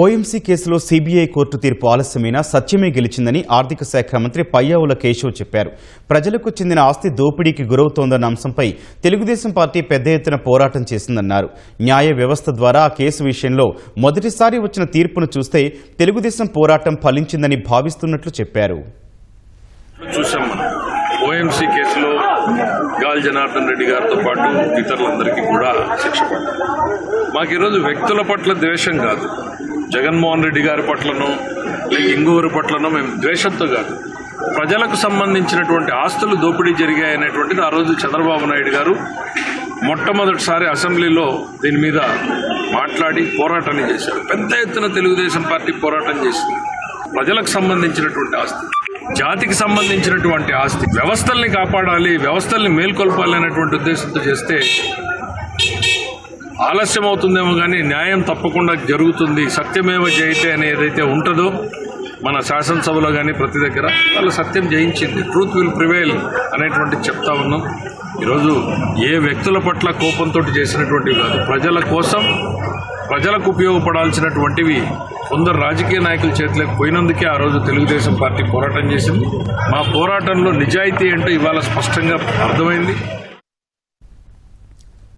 OMC కేసులో CBI court తీర్పు ఆలస్యమైనా సత్యమే గెలిచిందని ఆర్థిక శాఖ మంత్రి పయ్యావుల కేశవ్ చెప్పారు. ప్రజలకు చెందిన ఆస్తి దోపిడీకి గురవుతోందన్న అంశంపై తెలుగుదేశం పార్టీ పెద్ద ఎత్తున పోరాటం చేసిందన్నారు. న్యాయ వ్యవస్థ ద్వారా ఆ కేసు విషయంలో మొదటిసారి వచ్చిన తీర్పును చూస్తే తెలుగుదేశం పోరాటం ఫలించిందని భావిస్తున్నట్లు చెప్పారు. ఓఎంసీ కేసులో గాలి జనార్దన్ రెడ్డి గారితో పాటు ఇతరులందరికీ కూడా శిక్ష పడ్డారు మాకు ఈరోజు వ్యక్తుల పట్ల ద్వేషం కాదు. జగన్మోహన్ రెడ్డి గారి పట్లను లేక ఇంగూరు పట్లను మేము ద్వేషంతో కాదు. ప్రజలకు సంబంధించినటువంటి ఆస్తులు దోపిడీ జరిగాయనేటువంటిది ఆ రోజు చంద్రబాబు నాయుడు గారు మొట్టమొదటిసారి అసెంబ్లీలో దీని మీద మాట్లాడి పోరాటాన్ని చేశారు. పెద్ద ఎత్తున తెలుగుదేశం పార్టీ పోరాటం చేసింది. ప్రజలకు సంబంధించినటువంటి ఆస్తి జాతికి సంబంధించినటువంటి ఆస్తి వ్యవస్థల్ని కాపాడాలి వ్యవస్థల్ని మేల్కొల్పాలి అనేటువంటి ఉద్దేశంతో చేస్తే ఆలస్యం అవుతుందేమో కానీ న్యాయం తప్పకుండా జరుగుతుంది. సత్యమేవ జయితే అని ఏదైతే ఉంటుందో మన శాసనసభలో కానీ ప్రతి దగ్గర వాళ్ళ సత్యం జయించింది. ట్రూత్ విల్ ప్రివైల్ అనేటువంటి చెప్తా ఉన్నాం. ఈరోజు ఏ వ్యక్తుల పట్ల కోపంతో చేసినటువంటివి కాదు. ప్రజల కోసం ప్రజలకు ఉపయోగపడాల్సినటువంటివి కొందరు రాజకీయ నాయకుల చేతిలోకి పోయినందుకే ఆ రోజు తెలుగుదేశం పార్టీ పోరాటం చేసింది. మా పోరాటంలో నిజాయితీ ఏంటో ఇవాళ స్పష్టంగా అర్థమైంది.